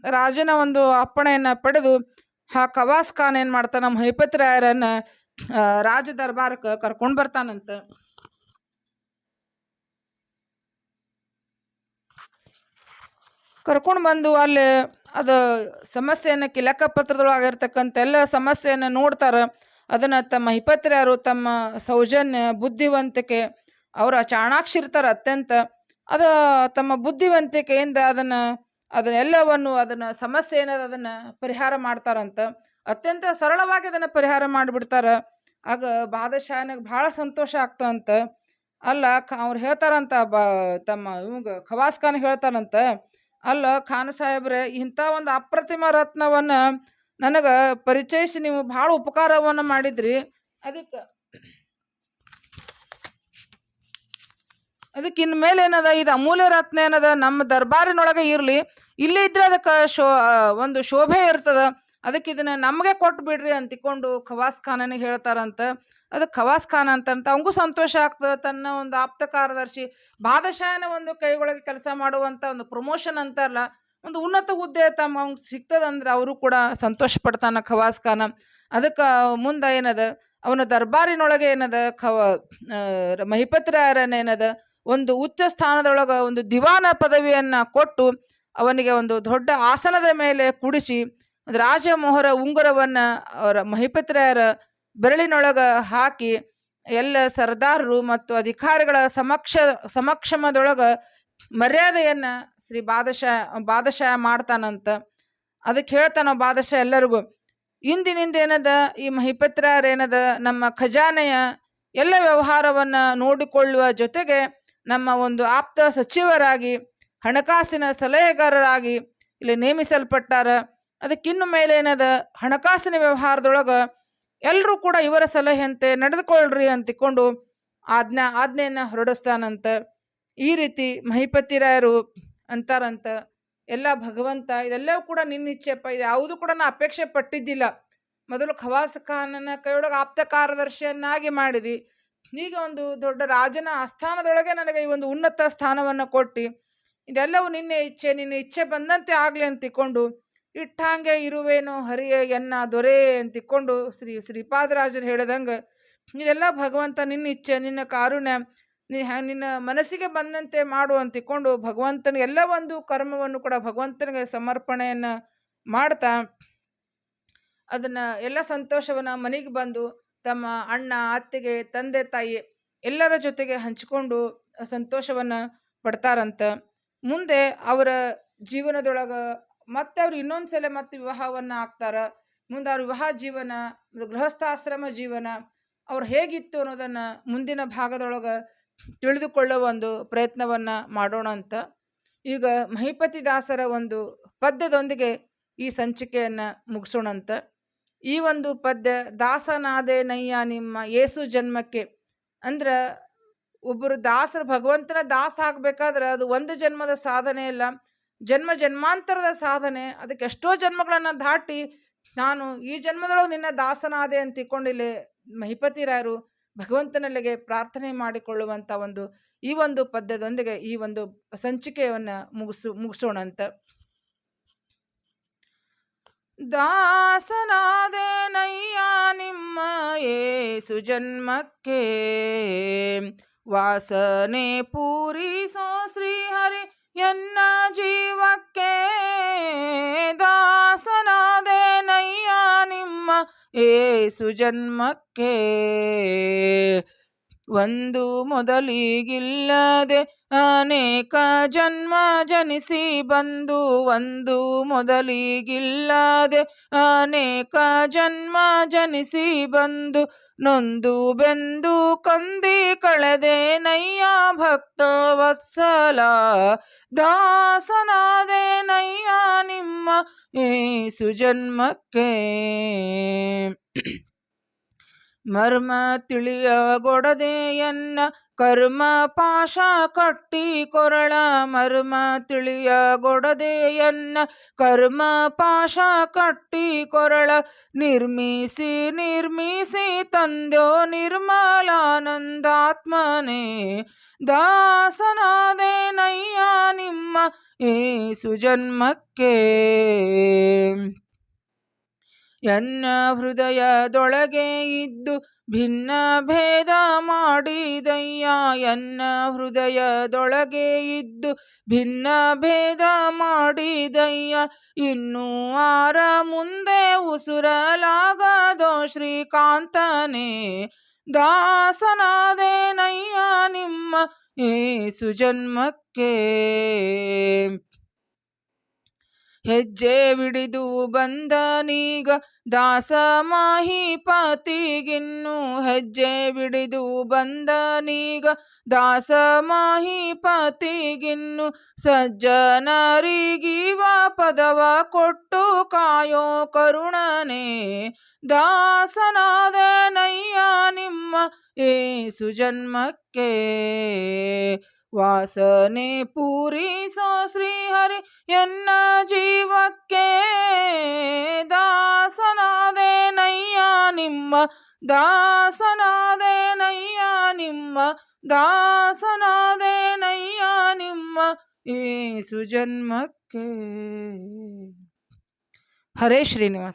ರಾಜನ ಒಂದು ಅಪ್ಪಣೆಯನ್ನು ಪಡೆದು ಆ ಖವಾಸ್ ಖಾನ್ ಏನು ಮಾಡ್ತಾನ ನಮ್ಮ ರಾಯರನ್ನು ಆ, ರಾಜ ದರ್ಬಾರಕ್ಕೆ ಕರ್ಕೊಂಡು ಬರ್ತಾನಂತ. ಕರ್ಕೊಂಡು ಬಂದು ಅಲ್ಲಿ ಅದು ಸಮಸ್ಯೆಯನ್ನು ಕಿ ಲೆಕ್ಕಪತ್ರದೊಳಗಿರ್ತಕ್ಕಂಥ ಎಲ್ಲ ಸಮಸ್ಯೆಯನ್ನು ನೋಡ್ತಾರೆ. ಅದನ್ನು ತಮ್ಮ ಹಿಪತ್ರ್ಯಾರು, ತಮ್ಮ ಸೌಜನ್ಯ, ಬುದ್ಧಿವಂತಿಕೆ, ಅವರ ಚಾಣಾಕ್ಷರಿರ್ತಾರೆ ಅತ್ಯಂತ. ಅದು ತಮ್ಮ ಬುದ್ಧಿವಂತಿಕೆಯಿಂದ ಅದನ್ನು, ಅದನ್ನೆಲ್ಲವನ್ನು, ಅದನ್ನು ಸಮಸ್ಯೆ ಏನದ ಅದನ್ನು ಪರಿಹಾರ ಮಾಡ್ತಾರಂತ. ಅತ್ಯಂತ ಸರಳವಾಗಿ ಅದನ್ನು ಪರಿಹಾರ ಮಾಡಿಬಿಡ್ತಾರೆ. ಆಗ ಬಾದಶಾಹನಿಗೆ ಭಾಳ ಸಂತೋಷ ಆಗ್ತಂತ. ಅಲ್ಲ ಅವ್ರು ಹೇಳ್ತಾರಂತ ಬಾ, ತಮ್ಮ ಇವಂಗ ಖವಾಸ್ ಖಾನ್ ಹೇಳ್ತಾರಂತ. ಅಲ್ಲ, ಖಾನ್ ಸಾಹೇಬ್ರೆ, ಇಂಥ ಒಂದು ಅಪ್ರತಿಮ ರತ್ನವನ್ನು ನನಗೆ ಪರಿಚಯಿಸಿ ನೀವು ಭಾಳ ಉಪಕಾರವನ್ನು ಮಾಡಿದ್ರಿ. ಅದಕ್ಕೆ ಅದಕ್ಕೆ ಇನ್ಮೇಲೆ ಏನದ, ಇದು ಅಮೂಲ್ಯ ರತ್ನ ಏನದ, ನಮ್ಮ ದರ್ಬಾರಿನೊಳಗೆ ಇರಲಿ. ಇಲ್ಲೇ ಇದ್ರೆ ಅದಕ್ಕೆ ಶೋ ಒಂದು ಶೋಭೆ ಇರ್ತದ. ಅದಕ್ಕೆ ಇದನ್ನ ನಮಗೆ ಕೊಟ್ಟು ಬಿಡ್ರಿ ಅಂತ ತಿಳ್ಕೊಂಡು ಖವಾಸ್ ಖಾನನಿಗೆ ಹೇಳ್ತಾರಂತ. ಅದು ಖವಾಸ್ ಖಾನ್ ಅಂತಂತ ಅವಂಗೂ ಸಂತೋಷ ಆಗ್ತದೆ ತನ್ನ ಒಂದು ಆಪ್ತ ಕಾರ್ಯದರ್ಶಿ ಬಾದಶಾಹನ ಒಂದು ಕೈಗೊಳಗೆ ಕೆಲಸ ಮಾಡುವಂಥ ಒಂದು ಪ್ರಮೋಷನ್ ಅಂತಾರಲ್ಲ, ಒಂದು ಉನ್ನತ ಹುದ್ದೆ ತಮ್ಮ ಅವ್ಗೆ ಸಿಗ್ತದಂದ್ರೆ ಅವರು ಕೂಡ ಸಂತೋಷ ಪಡ್ತಾನ ಖವಾಸ್ ಖಾನ. ಅದಕ್ಕೆ ಮುಂದೆ ಏನದ, ಅವನ ದರ್ಬಾರಿನೊಳಗೆ ಏನದ, ಖವ ಮಹಿಪತ್ರಾಯರನ್ನ ಏನದ ಒಂದು ಉಚ್ಚ ಸ್ಥಾನದೊಳಗೆ ಒಂದು ದಿವಾನ ಪದವಿಯನ್ನು ಕೊಟ್ಟು ಅವನಿಗೆ ಒಂದು ದೊಡ್ಡ ಆಸನದ ಮೇಲೆ ಕೂಡಿಸಿ ಒಂದು ರಾಜಮೋಹರ ಉಂಗುರವನ್ನು ಅವರ ಮಹಿಪತ್ರೆಯರ ಬೆರಳಿನೊಳಗೆ ಹಾಕಿ ಎಲ್ಲ ಸರ್ದಾರರು ಮತ್ತು ಅಧಿಕಾರಿಗಳ ಸಮಕ್ಷ, ಸಮಕ್ಷಮದೊಳಗೆ ಮರ್ಯಾದೆಯನ್ನು ಶ್ರೀ ಬಾದಶಾ ಬಾದಶಾಹ ಮಾಡ್ತಾನಂತ. ಅದಕ್ಕೆ ಹೇಳ್ತಾನ ಬಾದಶಾಹ ಎಲ್ಲರಿಗೂ, ಇಂದಿನಿಂದ ಏನದ ಈ ಮಹಿಪತ್ರರೇನದ ನಮ್ಮ ಖಜಾನೆಯ ಎಲ್ಲ ವ್ಯವಹಾರವನ್ನು ನೋಡಿಕೊಳ್ಳುವ ಜೊತೆಗೆ ನಮ್ಮ ಒಂದು ಆಪ್ತ ಸಚಿವರಾಗಿ, ಹಣಕಾಸಿನ ಸಲಹೆಗಾರರಾಗಿ ಇಲ್ಲಿ ನೇಮಿಸಲ್ಪಟ್ಟಾರ. ಅದಕ್ಕಿನ್ನು ಮೇಲೆ ಏನದ ಹಣಕಾಸಿನ ವ್ಯವಹಾರದೊಳಗೆ ಎಲ್ಲರೂ ಕೂಡ ಇವರ ಸಲಹೆಯಂತೆ ನಡೆದುಕೊಳ್ಳ್ರಿ ಅಂತಿಕೊಂಡು ಆಜ್ಞಾ, ಆಜ್ಞೆಯನ್ನು ಹೊರಡಿಸ್ತಾನಂತ ಈ ರೀತಿ ಮಹಿಪತಿರಾಯರು ಅಂತಾರಂತ ಎಲ್ಲ ಭಗವಂತ ಇದೆಲ್ಲವೂ ಕೂಡ ನಿನ್ನ ಇಚ್ಛೆಪ್ಪ ಇದು ಯಾವುದೂ ಕೂಡ ನಾ ಅಪೇಕ್ಷೆ ಪಟ್ಟಿದ್ದಿಲ್ಲ. ಮೊದಲು ಖವಾಸ ಖಾನನ ಕೈಯೊಳಗೆ ಆಪ್ತ ಕಾರ್ಯದರ್ಶಿಯನ್ನಾಗಿ ಮಾಡಿದಿ. ಈಗ ಒಂದು ದೊಡ್ಡ ರಾಜನ ಆಸ್ಥಾನದೊಳಗೆ ನನಗೆ ಈ ಒಂದು ಉನ್ನತ ಸ್ಥಾನವನ್ನು ಕೊಟ್ಟು. ಇದೆಲ್ಲವೂ ನಿನ್ನೆ ಇಚ್ಛೆ, ನಿನ್ನ ಇಚ್ಛೆ ಬಂದಂತೆ ಆಗಲಿ ಅಂತ ತಿಳ್ಕೊಂಡು ಇಟ್ಟಂಗೆ ಇರುವೇನು ಹರಿಯ ಎನ್ನ ದೊರೆ ಅಂತ ತಿಳ್ಕೊಂಡು ಶ್ರೀ ಶ್ರೀಪಾದರಾಜರು ಹೇಳಿದಂಗೆ ಇದೆಲ್ಲ ಭಗವಂತ ನಿನ್ನ ಇಚ್ಛೆ ನಿನ್ನ ಕಾರುಣ್ಯ ನಿನ್ನ ಮನಸ್ಸಿಗೆ ಬಂದಂತೆ ಮಾಡು ಅಂತ ಭಗವಂತನ ಎಲ್ಲ ಒಂದು ಕರ್ಮವನ್ನು ಕೂಡ ಭಗವಂತನಿಗೆ ಸಮರ್ಪಣೆಯನ್ನು ಮಾಡ್ತಾ, ಅದನ್ನು ಎಲ್ಲ ಸಂತೋಷವನ್ನು ಮನೆಗೆ ಬಂದು ತಮ್ಮ ಅಣ್ಣ, ಅತ್ತೆಗೆ, ತಂದೆ, ತಾಯಿ ಎಲ್ಲರ ಜೊತೆಗೆ ಹಂಚಿಕೊಂಡು ಸಂತೋಷವನ್ನು ಪಡ್ತಾರಂತ. ಮುಂದೆ ಅವರ ಜೀವನದೊಳಗೆ ಮತ್ತೆ ಅವ್ರು ಇನ್ನೊಂದು ಸಲ ಮತ್ತೆ ವಿವಾಹವನ್ನು ಆಗ್ತಾರ ಮುಂದೆ ಅವ್ರ ವಿವಾಹ ಜೀವನ ಗೃಹಸ್ಥಾಶ್ರಮ ಜೀವನ, ಅವ್ರು ಹೇಗಿತ್ತು ಅನ್ನೋದನ್ನು ಮುಂದಿನ ಭಾಗದೊಳಗೆ ತಿಳಿದುಕೊಳ್ಳೋ ಒಂದು ಪ್ರಯತ್ನವನ್ನು ಮಾಡೋಣ ಅಂತ. ಈಗ ಮಹಿಪತಿ ದಾಸರ ಒಂದು ಪದ್ಯದೊಂದಿಗೆ ಈ ಸಂಚಿಕೆಯನ್ನು ಮುಗಿಸೋಣ ಅಂತ. ಈ ಒಂದು ಪದ್ಯ, ದಾಸನಾದೆ ನಯ್ಯ ನಿಮ್ಮ ಏಸು ಜನ್ಮಕ್ಕೆ. ಅಂದ್ರೆ ಒಬ್ಬರು ದಾಸರು, ಭಗವಂತನ ದಾಸ ಆಗ್ಬೇಕಾದ್ರೆ ಅದು ಒಂದು ಜನ್ಮದ ಸಾಧನೆ ಇಲ್ಲ ಜನ್ಮ ಜನ್ಮಾಂತರದ ಸಾಧನೆ, ಅದಕ್ಕೆ ಎಷ್ಟೋ ಜನ್ಮಗಳನ್ನು ದಾಟಿ ನಾನು ಈ ಜನ್ಮದೊಳಗೆ ನಿನ್ನ ದಾಸನಾದೆ ಅಂತ ತಿಕ್ಕೊಂಡಿಲ್ಲೇ ಮಹಿಪತಿ ರಾಯರು ಭಗವಂತನಲ್ಲಿಗೆ ಪ್ರಾರ್ಥನೆ ಮಾಡಿಕೊಳ್ಳುವಂಥ ಒಂದು, ಈ ಒಂದು ಪದ್ಯದೊಂದಿಗೆ ಈ ಒಂದು ಸಂಚಿಕೆಯನ್ನು ಮುಗಿಸು, ಮುಗಿಸೋಣ ಅಂತ. ದಾಸನಾದೇನಯ್ಯ ನಿಮ್ಮ ಏಸು ಜನ್ಮಕ್ಕೆ, ವಾಸನೆ ಪೂರಿಸೋ ಶ್ರೀಹರಿ ಎನ್ನ ಜೀವಕ್ಕೆ ದಾಸನಾದೇನಯ್ಯ ನಿಮ್ಮ ಏಸು ಜನ್ಮಕ್ಕೆ? ಒಂದು ಮೊದಲಿಗಿಲ್ಲದೆ ಅನೇಕ ಜನ್ಮ ಜನಿಸಿ ಬಂದು, ಒಂದು ಮೊದಲಿಗಿಲ್ಲದೆ ಅನೇಕ ಜನ್ಮ ಜನಿಸಿ ಬಂದು, ನೊಂದು ಬೆಂದು ಕಂದಿ ಕಳೆದೆ ನಯ್ಯ ಭಕ್ತ ವತ್ಸಲ ದಾಸನಾದೆ ನಯ್ಯ ನಿಮ್ಮ ಈ ಸುಜನ್ಮಕ್ಕೆ ಮರ್ಮ ತಿಳಿಯಗೊಡದೆಯನ್ನ ಕರ್ಮ ಪಾಶ ಕಟ್ಟಿ ಕೊರಳ ಮರ್ಮ ತಿಳಿಯಗೊಡದೆಯನ್ನ ಕರ್ಮ ಪಾಶ ಕಟ್ಟಿ ಕೊರಳ ನಿರ್ಮಿಸಿ ನಿರ್ಮಿಸಿ ತಂದೋ ನಿರ್ಮಲಾನಂದಾತ್ಮನೇ. ದಾಸನಾದೇನಯ್ಯ ನಿಮ್ಮ ಈ ಸುಜನ್ಮಕ್ಕೆ ಎನ್ನ ಹೃದಯದೊಳಗೆ ಇದ್ದು ಭಿನ್ನ ಭೇದ ಮಾಡಿದಯ್ಯ, ಎನ್ನ ಹೃದಯದೊಳಗೆ ಇದ್ದು ಭಿನ್ನ ಭೇದ ಮಾಡಿದಯ್ಯ, ಇನ್ನು ಆರ ಮುಂದೆ ಉಸುರಲಾಗದೋ ಶ್ರೀಕಾಂತನೇ, ದಾಸನಾದೇನಯ್ಯ ನಿಮ್ಮ ಏಸು ಸುಜನ್ಮಕ್ಕೆ ಹೆಜ್ಜೆ ಬಿಡಿದು ಬಂದನೀಗ ದಾಸ ಮಾಹಿಪತಿಗಿನ್ನು ಹೆಜ್ಜೆ ಬಿಡಿದು ಬಂದನೀಗ ದಾಸ ಮಾಹಿಪತಿಗಿನ್ನು ಸಜ್ಜನರಿಗೀವ ಪದವ ಕೊಟ್ಟು ಕಾಯೋ ಕರುಣನೆ ದಾಸನಾದನಯ್ಯ ನಿಮ್ಮ ಏ ಸುಜನ್ಮಕ್ಕೆ ವಾಸನೆ ಪೂರಿಸೋ ಶ್ರೀಹರಿ ಎನ್ನ ಜೀವಕ್ಕೆ ದಾಸನಾದೇನಯ್ಯ ನಿಮ್ಮ ದಾಸನಾದೇನಯ್ಯ ನಿಮ್ಮ ದಾಸನಾದೇನಯ್ಯ ನಿಮ್ಮ ಈ ಸುಜನ್ಮಕ್ಕೆ ಹರೇ ಶ್ರೀನಿವಾಸ.